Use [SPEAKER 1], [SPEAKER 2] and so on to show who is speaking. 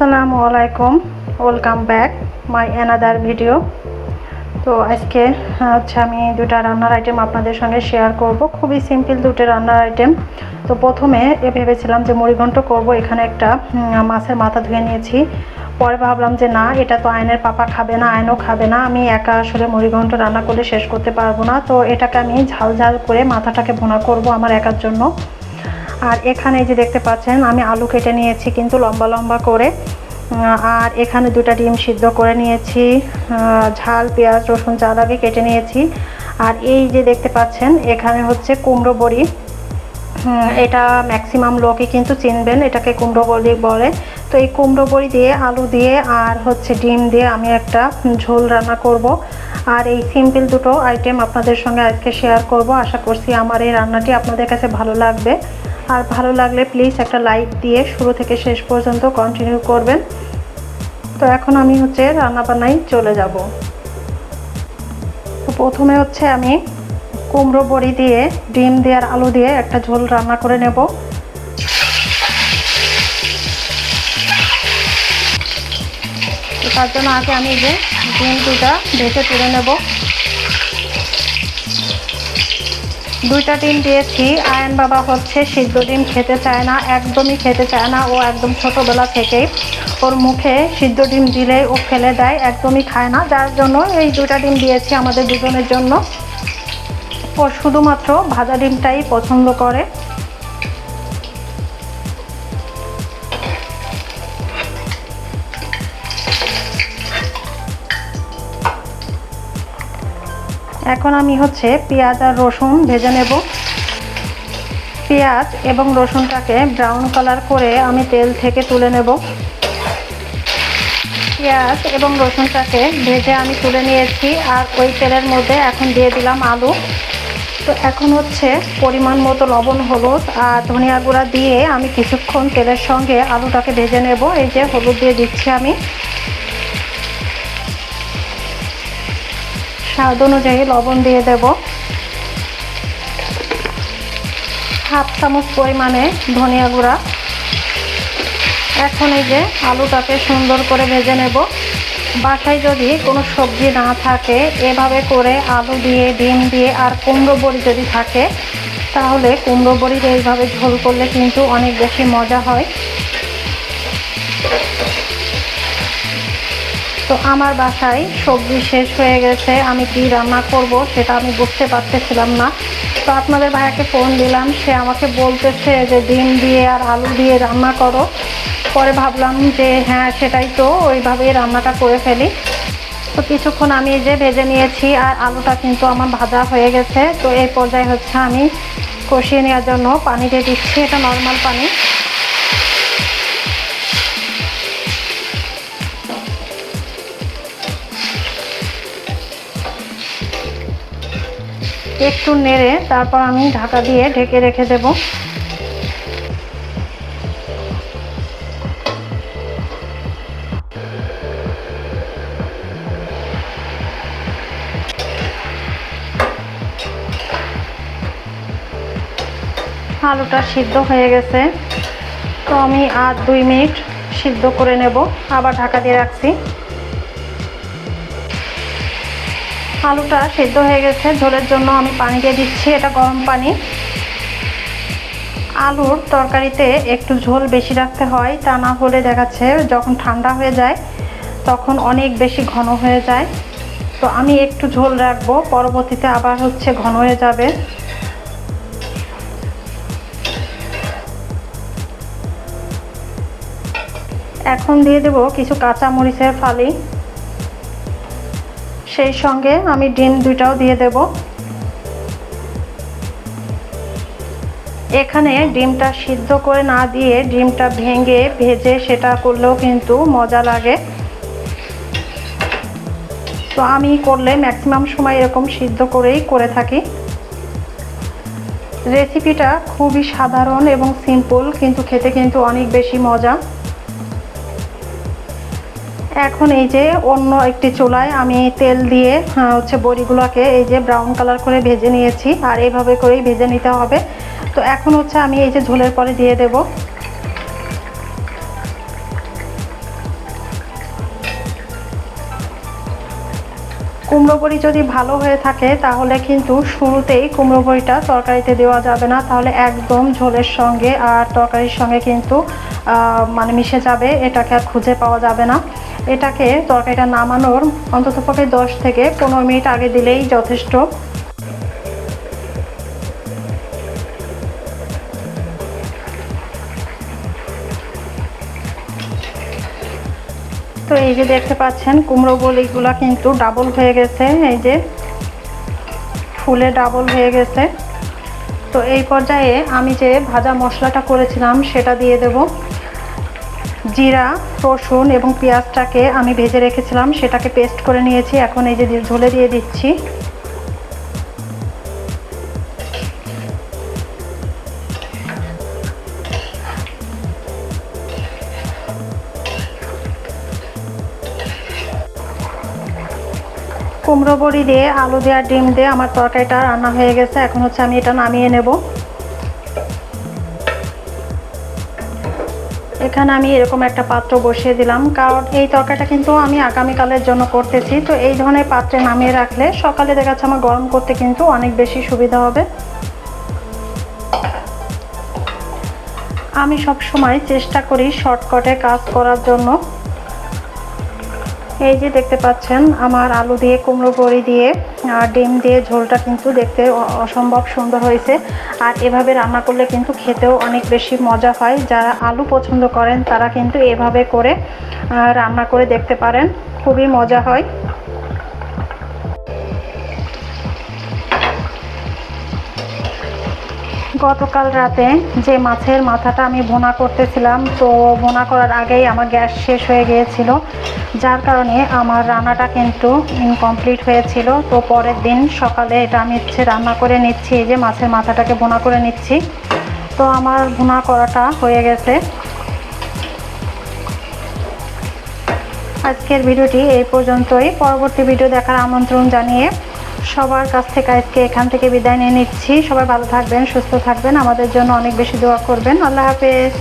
[SPEAKER 1] আসসালামু আলাইকুম welcome back my another video তো আজকে হচ্ছে আমি দুটা রান্নার আইটেম আপনাদের সঙ্গে শেয়ার করব। খুবই সিম্পল দুটো রান্নার আইটেম তো প্রথমে এ ভেবেছিলাম যে মুড়িঘণ্ট করব, এখানে একটা মাছের মাথা ধুয়ে নিয়েছি। পরে ভাবলাম যে না, এটা তো আয়নের পাপা খাবে না, আয়নও খাবে না। আমি একা আসলে মুড়িঘণ্ট রান্না করলে শেষ করতে পারব না। তো এটাকে আমি ঝাল ঝাল করে মাথাটাকে ভোনা করব আমার একার জন্য। আর এখানে যে দেখতে পাচ্ছেন, আমি আলু কেটে নিয়েছি, কিন্তু লম্বা লম্বা করে। আর এখানে দুটো ডিম সিদ্ধ করে নিয়েছি ঝাল, পেঁয়াজ, রসুন চাল আগে কেটে নিয়েছি। আর এই যে দেখতে পাচ্ছেন, এখানে হচ্ছে কুমড়ো বড়ি। এটা ম্যাক্সিমাম লোকই কিন্তু চিনবেন, এটাকে কুমড়ো বড়ি বলে। তো এই কুমড়ো বড়ি দিয়ে, আলু দিয়ে, আর হচ্ছে ডিম দিয়ে আমি একটা ঝোল রান্না করব। আর এই সিম্পল দুটো আইটেম আপনাদের সঙ্গে আজকে শেয়ার করব। আশা করছি আমার এই রান্নাটি আপনাদের কাছে ভালো লাগবে। আর ভালো লাগলে প্লিজ একটা লাইক দিয়ে শুরু থেকে শেষ পর্যন্ত কন্টিনিউ করবেন। তো এখন আমি হচ্ছে রান্নাবান্নায় চলে যাব। তো প্রথমে হচ্ছে আমি কুমড়ো বড়ি দিয়ে, ডিম দিয়ে আর আলু দিয়ে একটা ঝোল রান্না করে নেব। তার জন্য আগে আমি যে ডিম দুটা ভেজে তুলে নেব। দুইটা ডিম দিয়েছি। আয়ন বাবা হচ্ছে সিদ্ধ ডিম খেতে চায় না, একদমই খেতে চায় না। ও একদম ছোটোবেলা থেকেই ওর মুখে সিদ্ধ ডিম দিলে ও ফেলে দেয়, একদমই খায় না। যার জন্য এই দুটা ডিম দিয়েছি আমাদের দুজনের জন্য। ও শুধুমাত্র ভাজা ডিমটাই পছন্দ করে। এখন আমি হচ্ছে পেঁয়াজ আর রসুন ভেজে নেব। পেঁয়াজ এবং রসুনটাকে ব্রাউন কালার করে আমি তেল থেকে তুলে নেব। পেঁয়াজ এবং রসুনটাকে ভেজে আমি তুলে নিয়েছি আর ওই তেলের মধ্যে এখন দিয়ে দিলাম আলু। তো এখন হচ্ছে পরিমাণ মতো লবণ, হলুদ আর ধনিয়া গুঁড়া দিয়ে আমি কিছুক্ষণ তেলের সঙ্গে আলুটাকে ভেজে নেব। এই যে হলুদ দিয়ে দিচ্ছি আমি। স্বাদ অনুযায়ী লবণ দিয়ে দেব। হাফ চামচ পরিমাণে ধনিয়া গুঁড়া। এখন এই যে আলুটাকে সুন্দর করে ভেজে নেব। বাসায় যদি কোনো সবজি না থাকে, এভাবে করে আলু দিয়ে, ডিম দিয়ে আর কুমড়ো বড়ি যদি থাকে, তাহলে কুমড়ো বড়ির এইভাবে ঝোল করলে কিন্তু অনেক বেশি মজা হয়। তো আমার বাসায় সবজি শেষ হয়ে গেছে, আমি কি রান্না করব সেটা আমি বুঝতে পারতেছিলাম না। তো আপনাদের ভাইয়াকে ফোন দিলাম, সে আমাকে বলতেছে যে ডিম দিয়ে আর আলু দিয়ে রান্না করো। পরে ভাবলাম যে হ্যাঁ সেটাই তো, ওইভাবেই রান্নাটা করে ফেলি। তো কিছুক্ষণ আমি যে ভেজে নিয়েছি আর আলুটা কিন্তু আমার ভাজা হয়ে গেছে। তো এই পর্যায়ে হচ্ছে আমি কষিয়ে নেওয়ার জন্য পানি দিয়ে দিচ্ছি, এটা নর্মাল পানি। একটু নেড়ে তারপর আমি ঢাকা দিয়ে ঢেকে রেখে দেব। আলুটা সিদ্ধ হয়ে গেছে। তো আমি আর দুই মিনিট সিদ্ধ করে নেব। আবার ঢাকা দিয়ে রাখছি। আলুটা সেদ্ধ হয়ে গেছে। ঝোলের জন্য আমি পানি দিয়ে দিচ্ছি। এটা গরম পানি। আলুর তরকারিতে একটু ঝোল বেশি রাখতে হয়। তা না হলে দেখাচ্ছে যখন ঠান্ডা হয়ে যায়, তখন অনেক বেশি ঘন হয়ে যায়। তো আমি একটু ঝোল রাখব। পরবর্তীতে আবার হচ্ছে ঘন হয়ে যাবে। এখন দিয়ে দেব কিছু কাঁচা মরিচের ফালি। সেই সঙ্গে আমি ডিম দুইটাও দিয়ে দেব। এখানে ডিমটা সিদ্ধ করে না দিয়ে ডিমটা ভেঙে ভেজে সেটা করলেও কিন্তু মজা লাগে। তো আমি করলে ম্যাক্সিমাম সময় এরকম সিদ্ধ করেই করে থাকি। রেসিপিটা খুবই সাধারণ এবং সিম্পল কিন্তু খেতে কিন্তু অনেক বেশি মজা। এখন এই যে অন্য একটি চুলায় আমি তেল দিয়ে হচ্ছে বড়িগুলোকে এই যে ব্রাউন কালার করে ভেজে নিয়েছি আর এইভাবে করেই ভেজে নিতে হবে। তো এখন হচ্ছে আমি এই যে ঝোলের পরে দিয়ে দেব। কুমড়ো বড়ি যদি ভালো হয়ে থাকে, তাহলে কিন্তু শুরুতেই কুমড়ো বড়িটা তরকারিতে দেওয়া যাবে না। তাহলে একদম ঝোলের সঙ্গে আর তরকারির সঙ্গে কিন্তু মানে মিশে যাবে। এটাকে আর খুঁজে পাওয়া যাবে না। এটাকে তরকারিটা নামানোর অন্ততপক্ষে দশ থেকে পনেরো মিনিট আগে দিলেই যথেষ্ট। তো এই যে দেখতে পাচ্ছেন, কুমড়ো বলিগুলো কিন্তু ডাবল হয়ে গেছে। এই যে ফুলে ডাবল হয়ে গেছে। তো এই পর্যায়ে আমি যে ভাজা মশলাটা করেছিলাম, সেটা দিয়ে দেব। জিরা, রসুন এবং পেঁয়াজটাকে আমি ভেজে রেখেছিলাম, সেটাকে পেস্ট করে নিয়েছি, এখন এই যে ঝোলে দিয়ে দিচ্ছি। কুমড়ো বড়ি দিয়ে, আলু আর ডিম দিয়ে আমার তরকারিটা রান্না হয়ে গেছে, এখন হচ্ছে আমি এটা নামিয়ে নেব। এখানে আমি এরকম একটা পাত্র বসিয়ে দিলাম। কারণ এই তরকারিটা কিন্তু আমি আগামীকালের জন্য করতেছি। তো এই ধরনের পাত্রে নামিয়ে রাখলে সকালে দেখা যাচ্ছে আমার গরম করতে কিন্তু অনেক বেশি সুবিধা হবে। আমি সব সময় চেষ্টা করি শর্টকাটে কাজ করার জন্য। এই যে দেখতে পাচ্ছেন, আমার আলু দিয়ে, কুমড়ো বড়ি দিয়ে, আর ডিম দিয়ে ঝোলটা কিন্তু দেখতে অসম্ভব সুন্দর হয়েছে। আর এভাবে রান্না করলে কিন্তু খেতেও অনেক বেশি মজা হয়। যারা আলু পছন্দ করেন, তারা কিন্তু এভাবে করে রান্না করে দেখতে পারেন। খুবই মজা হয়। গতকাল রাতে যে মাছের মাথাটা আমি ভোনা করতেছিলাম, তো ভোনা করার আগেই আমার গ্যাস শেষ হয়ে গিয়েছিল। যার কারণে আমার রান্নাটা কিন্তু ইনকমপ্লিট হয়েছিল। তো পরের দিন সকালে এটা আমি হচ্ছে রান্না করে নিচ্ছি, এই যে মাছের মাথাটাকে ভোনা করে নিচ্ছি। তো আমার ভুনা করাটা হয়ে গেছে। আজকের ভিডিওটি এই পর্যন্তই। পরবর্তী ভিডিও দেখার আমন্ত্রণ জানিয়ে সবার কাছ থেকে আজকে এখান থেকে বিদায় নিয়ে নিচ্ছি। সবাই ভালো থাকবেন, সুস্থ থাকবেন। আমাদের জন্য অনেক বেশি দোয়া করবেন। আল্লাহ হাফেজ।